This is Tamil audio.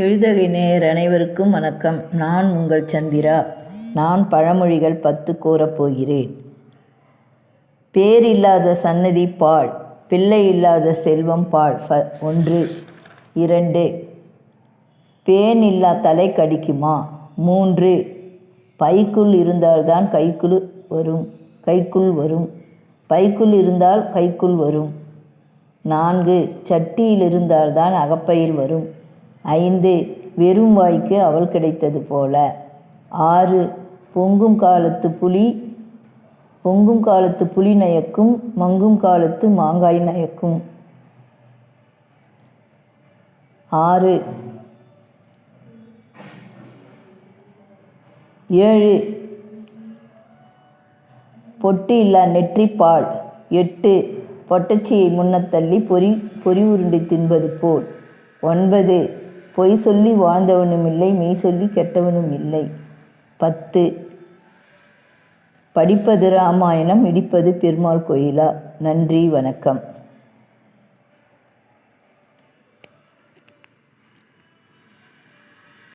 எழுதகை நேயர் அனைவருக்கும் வணக்கம். நான் உங்கள் சந்திரா. நான் பழமொழிகள் பத்து கூறப் போகிறேன். சன்னதி பாழ் பிள்ளை இல்லாத செல்வம் பாழ் ஃப ஒன்று இரண்டு. பேன் இல்லா தலை கடிக்குமா? மூன்று. பைக்குள் இருந்தால்தான் கைக்குள் வரும் கைக்குள் வரும். பைக்குள் இருந்தால் கைக்குள் வரும். நான்கு. சட்டியில் இருந்தால்தான் அகப்பையில் வரும். ஐந்து வெறும் வாய்க்கு அவள் கிடைத்தது போல. ஆறு பொங்கும் காலத்து புலி பொங்கும் காலத்து புலி நயக்கும் மங்கும் காலத்து மாங்காய் நயக்கும். ஆறு ஏழு பொட்டு இல்லா நெற்றி பால் எட்டு பொட்டச்சியை முன்னத்தள்ளி பொறி பொறி உருண்டை தின்பது போல். ஒன்பது பொய் சொல்லி வாழ்ந்தவனும் இல்லை மெய் சொல்லி கெட்டவனும் இல்லை. பத்து. படிப்பது ராமாயணம் இடிப்பது பெருமாள் கோயிலா? நன்றி வணக்கம்.